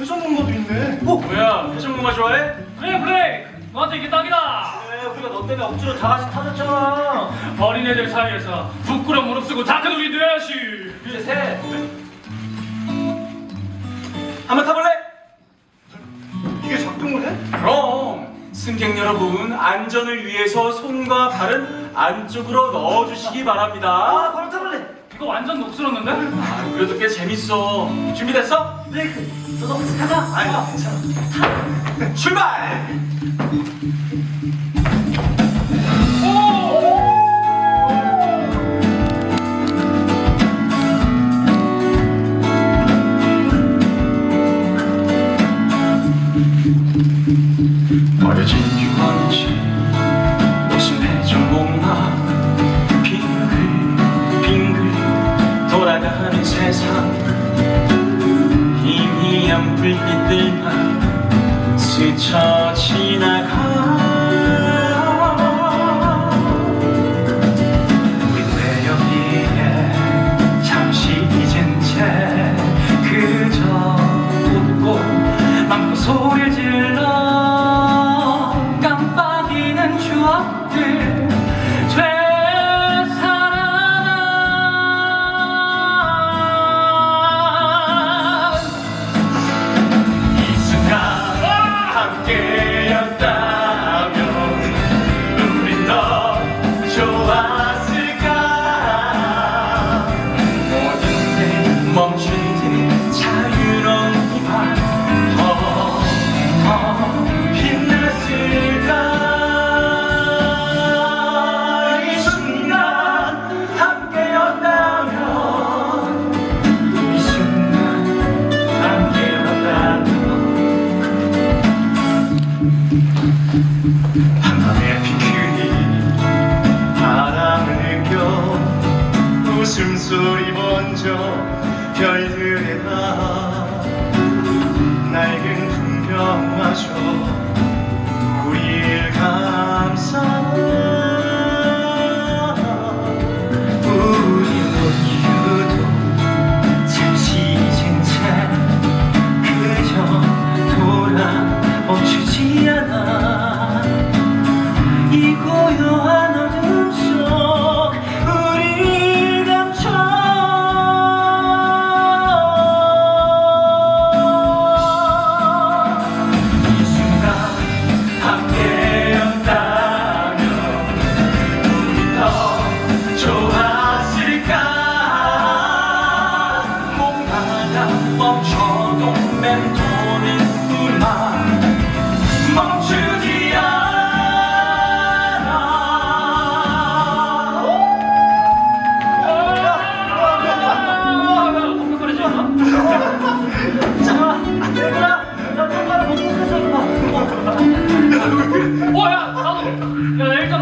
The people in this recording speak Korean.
회전목마도 있네. 어, 뭐야? 회전목마 좋아해? 그래 그래 너한테 이게 딱이다 그래, 우리가 너 때문에 억지로 다 같이 타졌잖아. 어린애들 사이에서 부끄러운 무릎 쓰고 다크놀이 돼야지 이제 셋. 한번 타볼래? 이게 작동을 해? 그럼 승객 여러분 안전을 위해서 손과 발은 안쪽으로 넣어주시기 바랍니다. 이거 완전 녹슬었는데? 아, 그래도 꽤 재밌어. 준비됐어? 브레이크. 너도 같이 타자. 아니, 괜찮아. 출발! 희미한 불빛들만 스쳐 지나가 왜 여기에 잠시 잊은 채 그저 웃고 맘껏 소리 질러 한밤의 피크닉 바람을 느껴 웃음소리 번져 별들에 다낡 멈춰도 맴도는 음악 멈추지 않아 깜깜거리지 마 얘들아, 나 정말 못 먹겠어. 어, 야, 나도. 야, 나 일단